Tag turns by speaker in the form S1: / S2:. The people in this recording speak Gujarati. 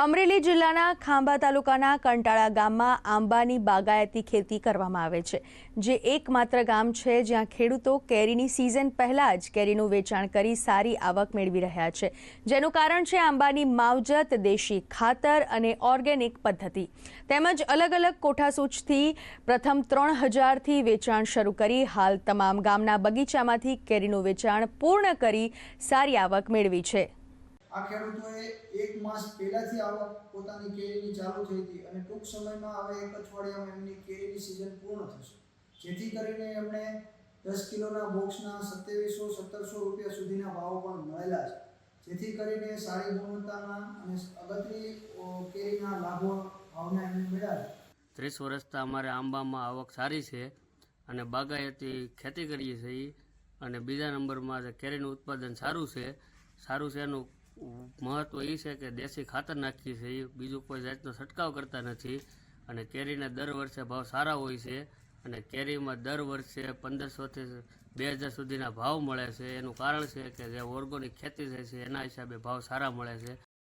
S1: અમરેલી જિલ્લાના ખાંભા તાલુકાના કંટાળા ગામમાં આંબાની બાગાયતી ખેતી કરવામાં આવે છે, જે એકમાત્ર ગામ છે જ્યાં ખેડૂતો કેરીની સિઝન પહેલાં જ કેરીનું વેચાણ કરી સારી આવક મેળવી રહ્યા છે. જેનું કારણ છે આંબાની માવજત, દેશી ખાતર અને ઓર્ગેનિક પદ્ધતિ. તેમજ અલગ અલગ કોઠાસૂચથી પ્રથમ ત્રણ હજારથી વેચાણ શરૂ કરી હાલ તમામ ગામના બગીચામાંથી કેરીનું વેચાણ પૂર્ણ કરી સારી આવક મેળવી છે.
S2: આ ખેડૂતોએ એક માસ પહેલાથી આવક પોતાની કેરીની ચાલુ થઈ હતી અને ટૂંક સમયમાં હવે એક અઠવાડિયામાં એમની કેરીની સિઝન પૂર્ણ થશે. જેથી કરીને એમણે દસ કિલોના બોક્સના સત્યાવીસો, સત્તરસો રૂપિયા સુધીના ભાવ પણ મળેલા છે. જેથી કરીને સારી ગુણવત્તાના અને અગત્યની કેરીના લાભો, ભાવના એમને મળ્યા છે.
S3: ત્રીસ વર્ષથી અમારે આંબામાં આવક સારી છે અને બાગાયતી ખેતી કરીએ છીએ અને બીજા નંબરમાં કેરીનું ઉત્પાદન સારું છે સારું છે એનું મહત્ત્વ એ છે કે દેશી ખાતર નાખીએ છીએ. બીજું કોઈ જાતનો છંટકાવ કરતા નથી. અને કેરીના દર વર્ષે ભાવ સારા હોય છે. અને કેરીમાં દર વર્ષે પંદરસોથી બે હજાર સુધીના ભાવ મળે છે. એનું કારણ છે કે જે ઓર્ગોનિક ખેતી થાય છે, એના હિસાબે ભાવ સારા મળે છે.